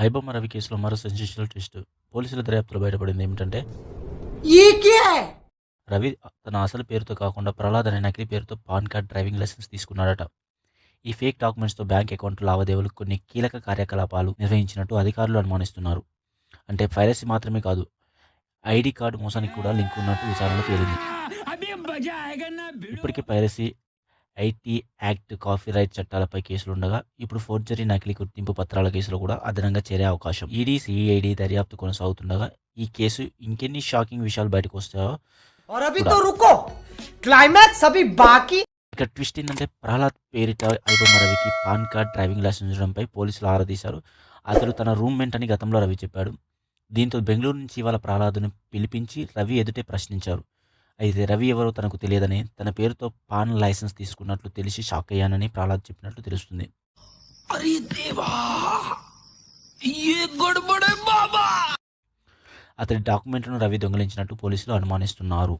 ఐబమ్మ రవి కేసులో మరో sensational twist పోలీసుల దర్యాప్తులో బయటపడింది ఏమిటంటే రవి తన అసలు పేరుతో కాకుండా ప్రహ్లాద్ అనే నకిలీ పేరుతో పాన్ కార్డ్ డ్రైవింగ్ లైసెన్స్ తీసుకున్నాడట ఈ ఫేక్ డాక్యుమెంట్స్తో బ్యాంక్ అకౌంట్ లావాదేవీలు కొన్ని కీలక కార్యకలాపాలు నిర్వహించినట్టు అధికారులు అనుమానిస్తున్నారు అంటే పైరసీ మాత్రమే కాదు ఐడి కార్డు మోసానికి కూడా లింక్ ఉన్నట్టు విచారణలో తేలింది ఇప్పటికే పైరసీ ఐటీ యాక్ట్ కాపీరైట్ చట్టాలపై కేసులు ఉండగా ఇప్పుడు ఫోర్జరీ నకిలీ గుర్తింపు పత్రాల కేసులో కూడా అదనంగా చేరే అవకాశం. ఈడీ సిఐడి దర్యాప్తు కొనసాగుతుండగా ఈ కేసు ఇంకెన్ని షాకింగ్ విషయాలు బయటకు వస్తాయో క్లైమాక్స్ బాకీ ఇక ట్విస్ట్ ఏంటంటే ప్రహ్లాద్ పేరిట అయిపోయిన రవికి పాన్ కార్డ్ డ్రైవింగ్ లైసెన్స్ ఉండడంపై పోలీసులు ఆరాధీశారు అతడు తన రూమ్మేట్ అని గతంలో రవి చెప్పాడు. దీంతో బెంగళూరు నుంచి ఇవాళ ప్రహ్లాద్ను పిలిపించి రవి ఎదుటే ప్రశ్నించారు. అయితే రవి ఎవరో తనకు తెలియదని తన పేరుతో పాన్ లైసెన్స్ తీసుకున్నట్లు తెలిసి షాక్ అయ్యానని ప్రహ్లాద్ చెప్పినట్లు తెలుస్తుంది. అతడి డాక్యుమెంట్లను రవి దొంగిలించినట్టు పోలీసులు అనుమానిస్తున్నారు.